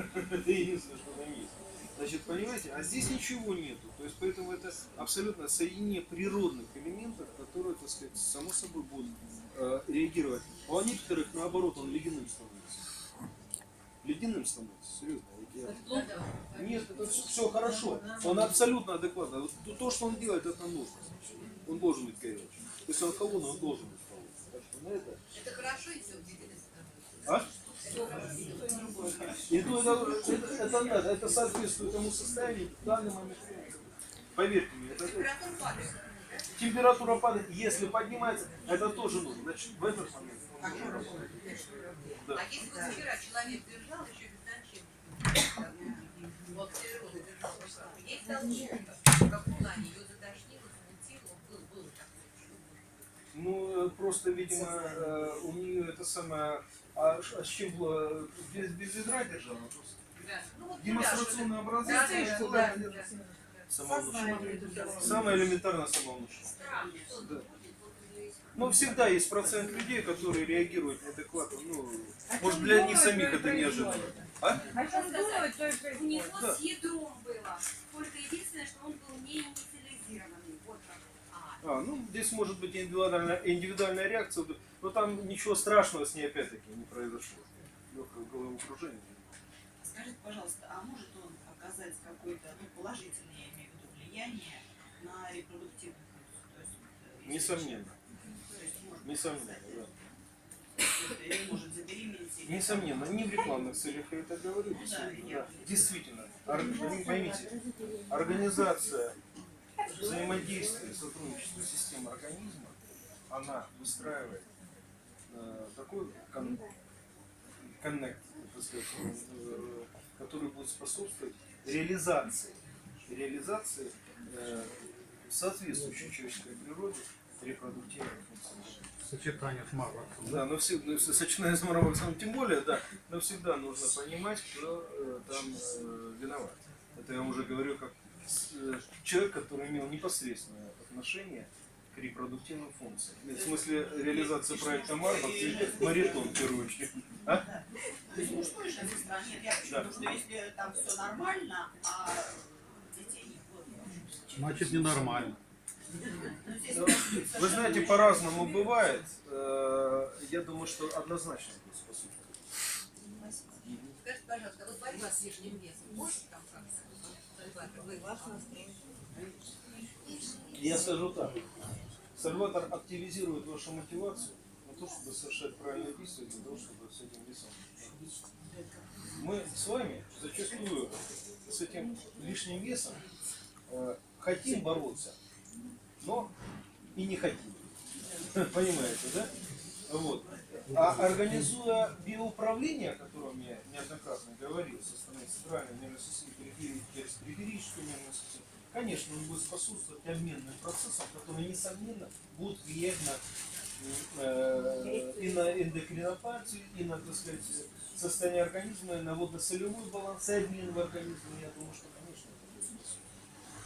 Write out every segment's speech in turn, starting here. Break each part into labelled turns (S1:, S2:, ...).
S1: Это единственное, что там есть. Значит, понимаете, а здесь ничего нету. То есть поэтому это абсолютно соединение природных элементов, которые, так сказать, само собой будут э, реагировать. А у некоторых, наоборот, он ледяным становится. Ледяным становится, серьезно. Я- Нет, это все, хорошо. Он абсолютно адекватно. Вот то- То, что он делает, это нужно. Он должен быть горячим. Если он холодный, он должен быть холодным. Так что на это...
S2: Это хорошо, если он тебе
S1: А? И то это, это, это надо, это соответствует тому состоянию в данный момент. Поверьте мне, это,
S2: Температура падает.
S1: температура падает, если поднимается, это тоже нужно. Значит, в этот момент он должен работать. Да.
S2: А если вот вчера человек держал еще без ночи, вот природа держала, есть толчка, в каком плане ее затошнило, смутило, был, был такой.
S1: Ну, э, просто, видимо, э, у нее это самое... А, ш- а с чем было? Без, без ведра держала? Просто
S2: Да. Ну, вот
S1: демонстрационное
S2: Да, да,
S1: что
S2: да, да.
S1: Самовнушение. Самое элементарное самовнушение. Да. Но всегда есть процент людей, которые реагируют неадекватно. Ну, может, для них самих это неожиданно. А?
S3: О чем думают, то и
S4: У него
S1: Да.
S4: с ядром было. Только единственное, что он был не инициализированный.
S2: А,
S1: ну, здесь может быть индивидуальная, индивидуальная реакция, но там ничего страшного с ней опять-таки не произошло. Легкое головокружение.
S5: Скажите, пожалуйста, а может он оказать какое-то ну, положительное, я имею в виду, влияние на репродуктивную функцию? То есть, э,
S1: Несомненно.
S5: человек- То есть, может,
S1: Несомненно, да. Несомненно, не в рекламных целях я это говорю.
S5: Ну да,
S1: да. Действительно. Ор- вы поймите, организация взаимодействия, сотрудничества системы организма, она выстраивает э, такой кон- коннект, сказать, э, который будет способствовать реализации, реализации э, соответствующей человеческой природе репродуктивной функции.
S6: Сочетание с Марварсом.
S1: Да, но всегда, сочетание с Марваксом тем более, да, но всегда нужно понимать, кто э, там э, виноват. Это я вам уже говорю как человек, который имел непосредственное отношение к репродуктивным функциям. В смысле реализации проекта Марвакс и Маритон, в первую очередь. А?
S5: То есть мужской и женской стороне. Я
S1: Да.
S5: почему что если там все нормально, а детей нет, вот,
S6: Значит, ненормально.
S5: ну, здесь
S1: Вы знаете, по-разному бывает. Э, Я думаю, что однозначно будет способствовать.
S2: Скажите, пожалуйста, вот борьба с лишним весом, может там как-то?
S1: Я скажу так. Сальватор активизирует вашу мотивацию на то, чтобы совершать правильные действия для того, чтобы с этим справиться. Мы с вами зачастую с этим лишним весом э, хотим бороться, но и не хотим. Понимаете, да? Вот. А организуя биоуправление, о котором я неоднократно говорил, со стороны центральной нервной системы, периферической нервной системы, конечно, он будет способствовать обменным процессам, которые, несомненно, будут влиять на, э, и на эндокринопатию, и на, так сказать, состояние организма, и на водно-солевой баланс, и обмен в организме. Я думаю, что, конечно, это будет способствовать.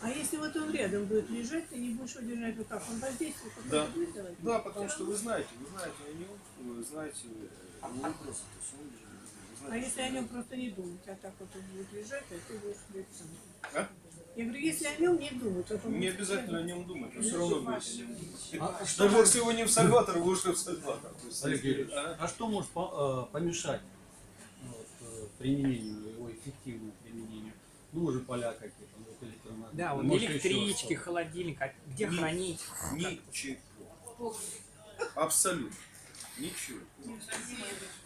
S7: А если вот он рядом будет лежать, ты не будешь его держать в руках, он воздействует
S1: Да. Да, потому что вы знаете, вы знаете о нем, вы знаете э, его вопросы, то есть он, вы
S7: А если о нем просто не думать, а так вот он будет лежать, а ты будешь быть сам.
S1: А?
S7: Я говорю, если о нем не думать, вот он
S1: Не обязательно о
S7: лежать.
S1: нем думать, вы все равно будете.
S6: А что,
S1: Даже если вы не в Сальватор, вы ушли в Сальватор. То
S6: Олег Юрьевич,
S1: а?
S6: а что может э, помешать вот, э, применению, его эффективному применению? Ну, уже поля какие-то, вот электромагнитные.
S8: Да, вот электрички, холодильник, а где
S1: Ни-
S8: хранить?
S1: Ничего. Абсолютно. Ничего.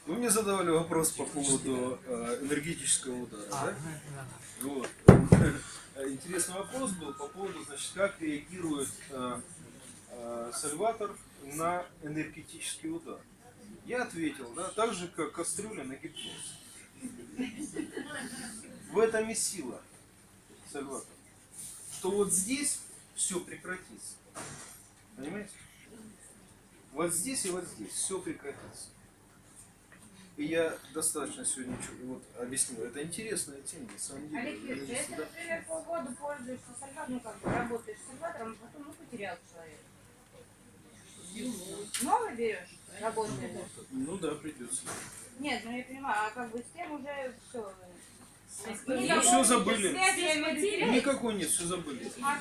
S1: Вы мне задавали вопрос по поводу э, энергетического удара,
S8: А,
S1: да?
S8: да.
S1: Вот. Интересный вопрос был по поводу, значит, как реагирует э, э, Сальватор на энергетический удар. Я ответил, да, так же, как кастрюля на гипноз. В этом и сила Сальватор. Что вот здесь все прекратится. Понимаете? Вот здесь и вот здесь все прекратится. И я достаточно сегодня вот, объяснил. Это интересная тема, на самом деле.
S3: Олег Юрьевич,
S1: Если,
S3: если,
S1: да.
S3: например, полгода пользуешься сальватором, ну как бы работаешь с сальватором, а потом ну, потерял человек. Новый берешь, работает.
S1: Ну да, придется.
S3: Нет, ну я понимаю, а как бы с тем уже все. Я
S1: все забыли. Никакой нет, все забыли.
S3: А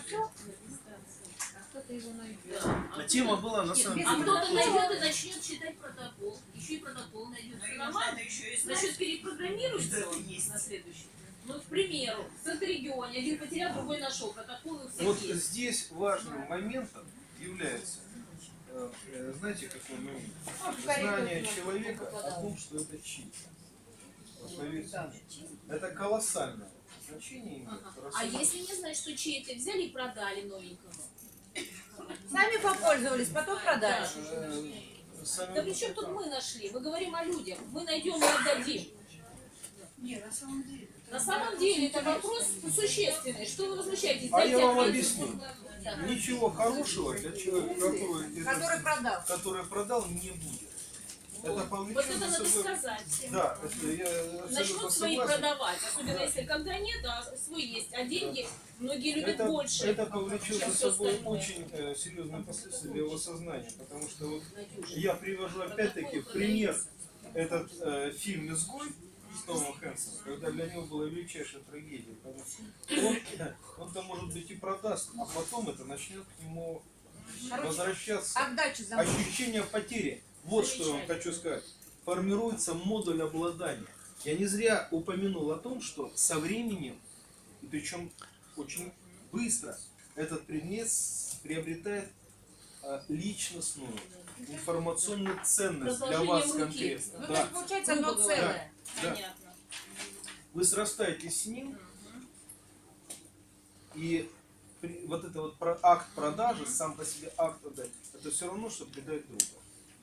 S1: А тема была на самом
S8: А
S1: деле.
S8: кто-то найдет и начнет читать протокол. Еще и протокол найдет.
S5: Ну,
S8: Все нормально. Значит,
S5: это
S8: его
S5: есть.
S8: на следующий. Ну, к примеру, в Центр-регионе один потерял, другой нашел. Протоколы у всех
S1: Вот
S8: есть.
S1: здесь важным моментом является, э, знаете, какой момент? Знание человека о том, что это чит. Вот поверьте мне, это колоссальное значение имеет.
S8: А если не знать, что чей-то взяли и продали новенького?
S3: Сами попользовались, потом продали.
S1: Э,
S8: Да при чем тут мы нашли? Мы говорим о людях. Мы найдем и отдадим.
S5: Не, на самом деле.
S8: На самом деле это вопрос существенный. Что вы возмущаетесь?
S1: А я вам
S8: ответ.
S1: объясню.
S8: Да.
S1: Ничего хорошего для человека, который,
S3: Который продал.
S1: который продал, не будет. Это
S8: Вот
S1: повлечет
S8: это надо сказать.
S1: Да, это я
S8: Начнут свои
S1: согласен.
S8: продавать, особенно
S1: Да.
S8: если когда нет, а свой есть, а деньги многие любят
S1: Это,
S8: больше.
S1: это повлечет за собой
S8: остальное.
S1: очень э, серьезные последствия для его сознания, потому что вот я привожу опять-таки в пример этот э, фильм «Изгой» с Томом Хэнксом, когда для него была величайшая трагедия. Потому что он, он-то, может быть, и продаст, а потом это начнет к нему возвращаться.
S3: Отдачу за
S1: Ощущение потери. Вот что я вам хочу сказать. Формируется модуль обладания. Я не зря упомянул о том, что со временем, и причем очень быстро, этот предмет приобретает а, личностную, информационную ценность для вас
S8: руки.
S1: конкретно.
S3: Ну, то
S1: Да.
S3: есть получается одно целое.
S1: Да.
S8: Понятно.
S1: Вы срастаетесь с ним, и вот это вот акт продажи, сам по себе акт отдать, это все равно, что предать друга.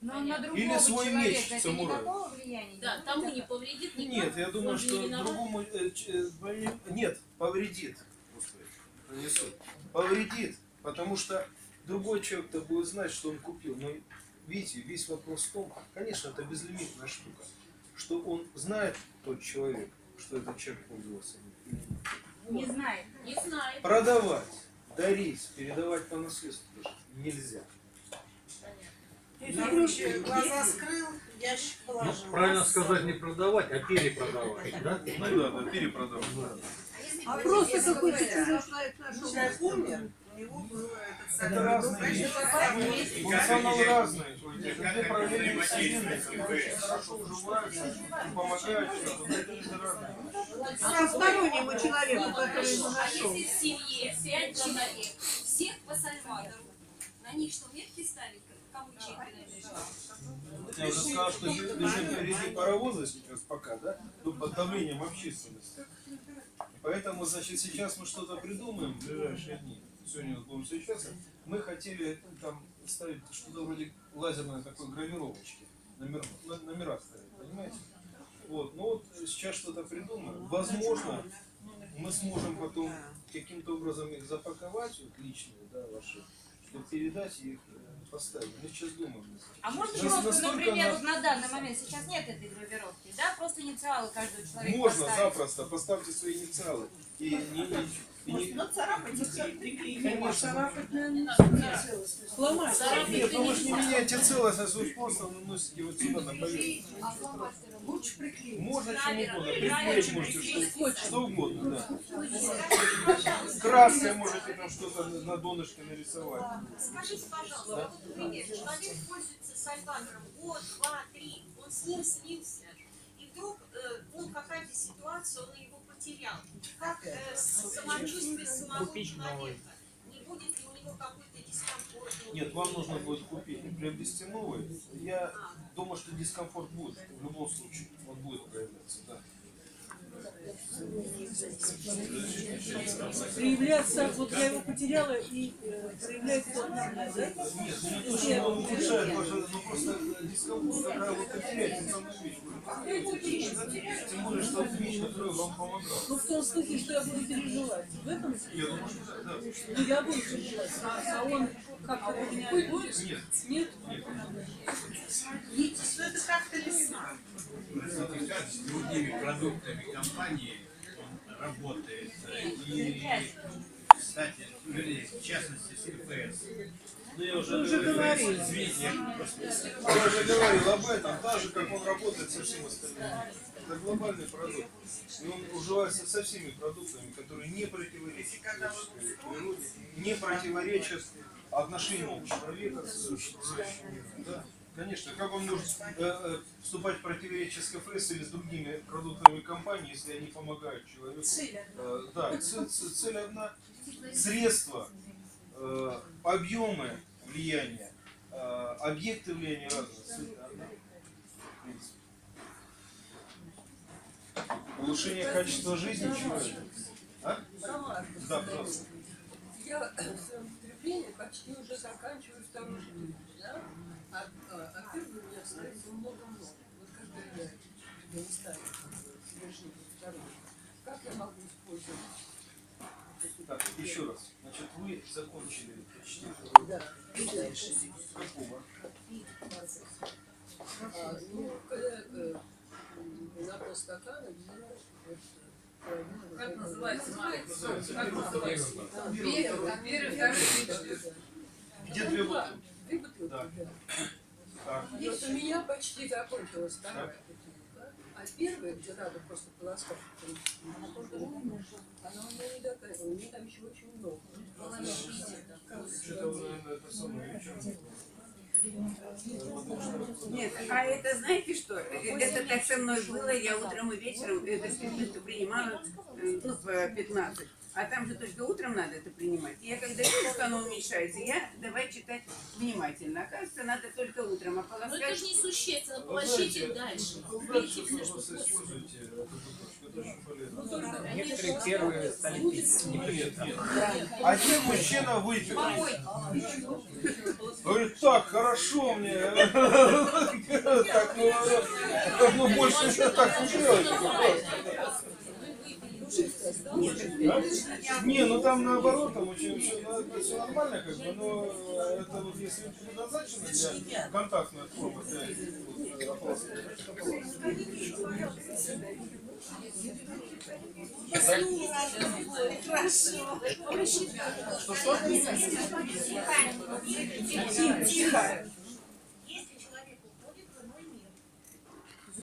S3: Но на другого
S1: Или свой
S3: человека
S1: меч
S3: это
S1: самурая.
S3: никакого влияния
S8: Да,
S3: не
S8: тому не повредит никак.
S1: Нет, я думаю,
S8: Он же не
S1: что
S8: виноват.
S1: другому э, ч- э, нет, повредит. Господи. Повредит, потому что другой человек-то будет знать, что он купил. Но видите, весь вопрос в том, конечно, это безлимитная штука, что он знает тот человек, что этот человек пользовался. им.
S3: Не знает.
S8: Не знаю.
S1: Продавать, дарить, передавать по наследству даже нельзя.
S5: Короче, глаза скрыл, ящик
S6: Ну,
S5: положил.
S6: правильно сказать не продавать, а перепродавать, да?
S1: Ну да, да, перепродавать.
S7: А просто какой-то чужой человек нашел.
S5: Человек умер, у него было этот самый-
S1: Это разные вещи.
S5: Значит,
S1: Функционал разный. Где проявление современности хорошо уживаются помогают.
S7: А постороннему человеку, который его
S4: А
S7: нашел.
S4: если в семье пять человек, всех по Сальвадору, на них что, метки ставить?
S1: Я уже сказал, что лежит впереди паровоза сейчас пока, да? Ну, под давлением общественности. Поэтому, значит, сейчас мы что-то придумаем в ближайшие дни. Сегодня вот будем встречаться. Мы хотели там ставить что-то вроде лазерной такой гравировочки. Номер, номера ставить, понимаете? Вот, ну вот сейчас что-то придумаем. Возможно, мы сможем потом каким-то образом их запаковать, вот личные, да, ваши, чтобы передать и их э, поставить. Мы сейчас думаем.
S3: А можно
S1: Нас-
S3: просто,
S1: настолько
S3: например,
S1: она-
S3: вот на данный момент сейчас нет этой гравировки, да? Просто инициалы каждого человека
S1: Можно
S3: поставить.
S1: запросто, поставьте свои инициалы. И не, не, и не-
S5: Ну, царапать их приклеить.
S1: Конечно.
S7: Царапать, наверное,
S8: надо. да.
S7: Сломать.
S8: Царапать
S1: Нет, ну вы же не меняете целостность, а свой просто наносите вот сюда на поверхность.
S5: Лучше приклеить.
S1: Можно чем угодно, приклеить можете что, что угодно, да. Краской можете там что-то на донышке нарисовать.
S4: Скажите, пожалуйста, вот, например, человек пользуется Сальвадором год, два, три, он с ним слился, и вдруг, ну, какая-то ситуация, он его потерял. Как э, самочувствие самого человека? Не будет ли у него какой-то дискомфорт?
S1: Нет, вам нужно будет купить и приобрести новый. Я думаю, что дискомфорт будет в любом случае. Он будет проявляться, да.
S7: Проявляться, вот я его потеряла и э, проявляется нормально, да?
S1: Нет, он ну просто дискомфорт, когда вы потеряете самую вещь. Тем более, что вещь, которая вам помогала.
S7: Ну, в том смысле, что я буду переживать. В этом смысле? Ну, я буду переживать. А он как-то у меня будет?
S1: Нет,
S7: Нет?
S5: Что это как талисман.
S9: как с другими продуктами компании он работает. И, кстати, вернее, в частности, с КПС.
S1: ну я уже,
S7: уже
S1: говорил.
S7: говорили.
S1: Я уже говорил об этом, так же, как он работает со всем остальным. Это глобальный продукт. И он уживается со всеми продуктами, которые не противоречат природе, не противоречат отношениям человека с миром. Да, конечно. Как он может э, э, вступать в противоречие с КФС или с другими продуктовыми компаниями, если они помогают человеку? Э, да, цель, цель- цель одна. Средства, э, объемы влияния, э, объекты влияния разные. Цель одна. Улучшение качества жизни человека. А? Да, пожалуйста.
S10: Я потреблении почти уже заканчиваю вторую жизнь, да? А, а, а первую у меня остается много-много. Вот когда я, я не ставлю совершить вторую, как я могу использовать?
S1: Так, еще раз. Значит, вы закончили чтение
S10: Да,
S1: какого?
S10: а, ну, когда э, на полстакана вина, вот,
S2: Как называется, Как
S1: первый,
S2: называется?
S1: второй,
S2: третий.
S1: Где две бутылки?
S10: Две бутылки,
S1: Да. Так,
S10: вот у меня почти закончилась вторая бутылка, а первая, где надо просто полоскать, она тоже она у меня не такая, у меня там еще очень много.
S1: что-то наверное, это самое.
S11: Нет, а это знаете что? Э, Это так со мной было, я утром и вечером спиртнисту принимала, э, ну, по 15. А там же только утром надо это принимать. Я когда вижу, что оно уменьшается, я давай читать внимательно. Оказывается, надо только утром, а
S8: Но это
S11: полоскать...
S8: же несущественно, положите
S1: знаете,
S8: дальше.
S1: дальше
S8: все, что
S6: Некоторые первые стали пить не
S1: Нет, нет. Один мужчина выпил. Говорит, так, хорошо мне. Так, ну, э, ну больше так не делайте. Не, ну там наоборот, там очень все, нормально, как бы, но э, это вот если предназначено для контактной формы, для ополаскивания, значит, ополаскивание.
S11: Тихо.